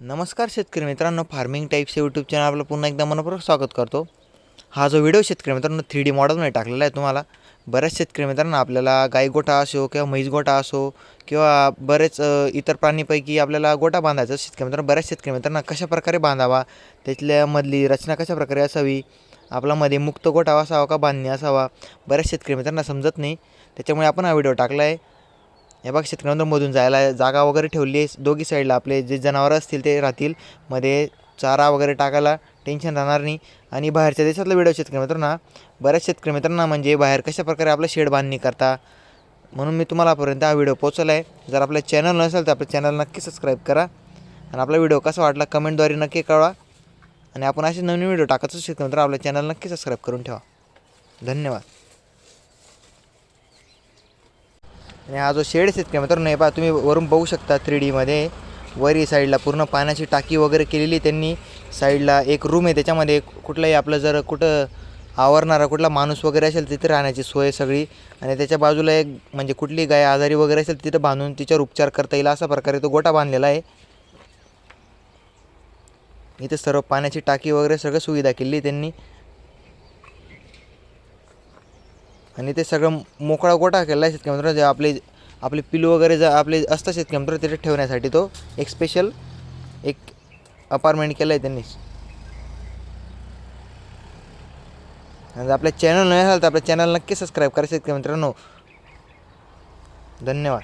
नमस्कार शेतकरी मित्रांनो फार्मिंग टाईप्स यूट्यूब चॅनल आपलं पुन्हा एकदा मनपूर्वक स्वागत करतो. हा जो व्हिडिओ शेतकरी मित्रांनो थ्री डी मॉडेलमध्ये टाकलेला आहे तुम्हाला बऱ्याच शेतकरी मित्रांनो आपल्याला गाई गोठा असो किंवा म्हैस गोठा असो किंवा बरेच इतर प्राणीपैकी आपल्याला गोठा बांधायचा शेतकरी मित्रांनो बऱ्याच शेतकरी मित्रांना कशाप्रकारे बांधावा त्यातल्यामधली रचना कशा प्रकारे असावी आपल्यामध्ये मुक्त गोठा असावा का बांधणी असावा बऱ्याच शेतकरी मित्रांना समजत नाही. त्याच्यामुळे आपण हा व्हिडिओ टाकला आहे या बघ शेतकऱ्यांना मधून जायला जागा वगैरे ठेवली आहे. दोघी साईडला आपले जे जनावरं असतील ते राहतील. मध्ये चारा वगैरे टाकायला टेन्शन राहणार नाही. आणि बाहेरच्या देशातला व्हिडिओ शेतकरी मित्रांना बऱ्याच शेतकरी मित्रांना म्हणजे बाहेर कशा प्रकारे आपलं शेड बांधणी करता म्हणून मी तुम्हालापर्यंत हा व्हिडिओ पोचवला आहे जर आपलं चॅनल नसेल तर आपल्या चॅनल नक्की सबस्क्राईब करा. आणि आपला व्हिडिओ कसा वाटला कमेंटद्वारे नक्की कळवा. आणि आपण असे नवीन व्हिडिओ टाकायचं शेतकरी मित्र आपल्या चॅनल नक्की सबस्क्राईब करून ठेवा. धन्यवाद. आणि हा जो शेड शेतकरी मित्रांनो हे पहा तुम्ही वरून बघू शकता थ्री डीमध्ये वरी साईडला पूर्ण पाण्याची टाकी वगैरे केलेली त्यांनी. साईडला एक रूम आहे त्याच्यामध्ये कुठलाही आपलं जर कुठं आवरणारा कुठला माणूस वगैरे असेल तिथे राहण्याची सोय सगळी. आणि त्याच्या बाजूला एक म्हणजे कुठली गाय आजारी वगैरे असेल तिथं बांधून तिच्यावर उपचार करता येईल अशा प्रकारे तो गोटा बांधलेला आहे. इथे सर्व पाण्याची टाकी वगैरे सगळं सुविधा केली त्यांनी. आणि ते सगळं मोकळा गोठा केला आहे शेतकरी मित्रांनो जे आपले आपले पिलू वगैरे जर आपले असतात शेतकरी मित्र तिथे ठेवण्यासाठी तो एक स्पेशल एक अपार्टमेंट केलं आहे त्यांनी. आणि जर आपल्या चॅनल नाही असाल तर आपल्या चॅनल नक्की सबस्क्राईब करा शेतकरी मित्रांनो. धन्यवाद.